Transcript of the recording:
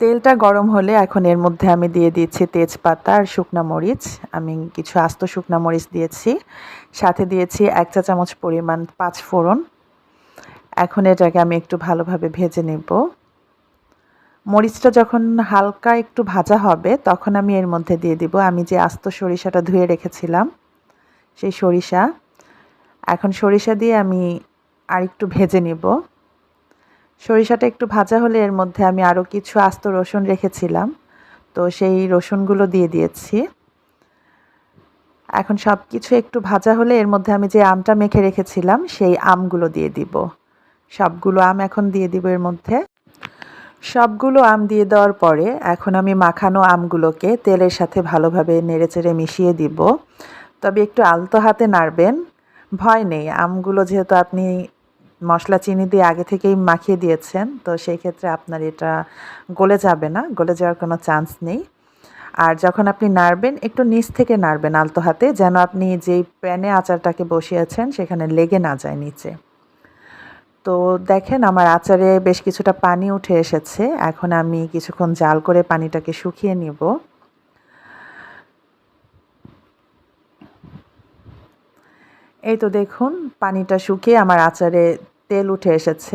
তেলটা গরম হলে এখন এর মধ্যে আমি দিয়ে দিচ্ছি তেজপাতা আর শুকনো মরিচ। আমি কিছু আস্ত শুকনো মরিচ দিয়েছি। সাথে দিয়েছি এক চা চামচ পরিমাণ পাঁচ ফোড়ন। এখন এটাকে আমি একটু ভালোভাবে ভেজে নেব। মরিচটা যখন হালকা একটু ভাজা হবে, তখন আমি এর মধ্যে দিয়ে দিব। আমি যে আস্ত সরিষাটা ধুয়ে রেখেছিলাম, সেই সরিষা। এখন সরিষা দিয়ে আমি আর একটু ভেজে নেব। সরিষাটা একটু ভাজা হলে এর মধ্যে আমি আরও কিছু আস্ত রসুন রেখেছিলাম। তো সেই রসুনগুলো দিয়ে দিয়েছি। এখন সব কিছু একটু ভাজা হলে এর মধ্যে আমি যে আমটা মেখে রেখেছিলাম, সেই আমগুলো দিয়ে দিব। সবগুলো আম এখন দিয়ে দিব এর মধ্যে। সবগুলো আম দিয়ে দেওয়ার পরে এখন আমি মাখানো আমগুলোকে তেলের সাথে ভালোভাবে নেড়েচেড়ে মিশিয়ে দিব। তবে একটু আলতো হাতে নাড়বেন। ভয় নেই, আমগুলো যেহেতু আপনি মশলা চিনি দিয়ে আগে থেকেই মাখিয়ে দিয়েছেন, তো সেই ক্ষেত্রে আপনার এটা গলে যাবে না, গলে যাওয়ার কোনো চান্স নেই। আর যখন আপনি নাড়বেন, একটু নিচ থেকে নাড়বেন আলতো হাতে, যেন আপনি যেই প্যানে আচারটাকে বসিয়েছেন, সেখানে লেগে না যায় নিচে। তো দেখেন, আমার আচারে বেশ কিছুটা পানি উঠে এসেছে, এখন আমি কিছুক্ষণ জাল করে পানিটাকে শুকিয়ে নিব। এই তো দেখুন, পানিটা শুকিয়ে আমার আচারে তেল উঠে এসেছে।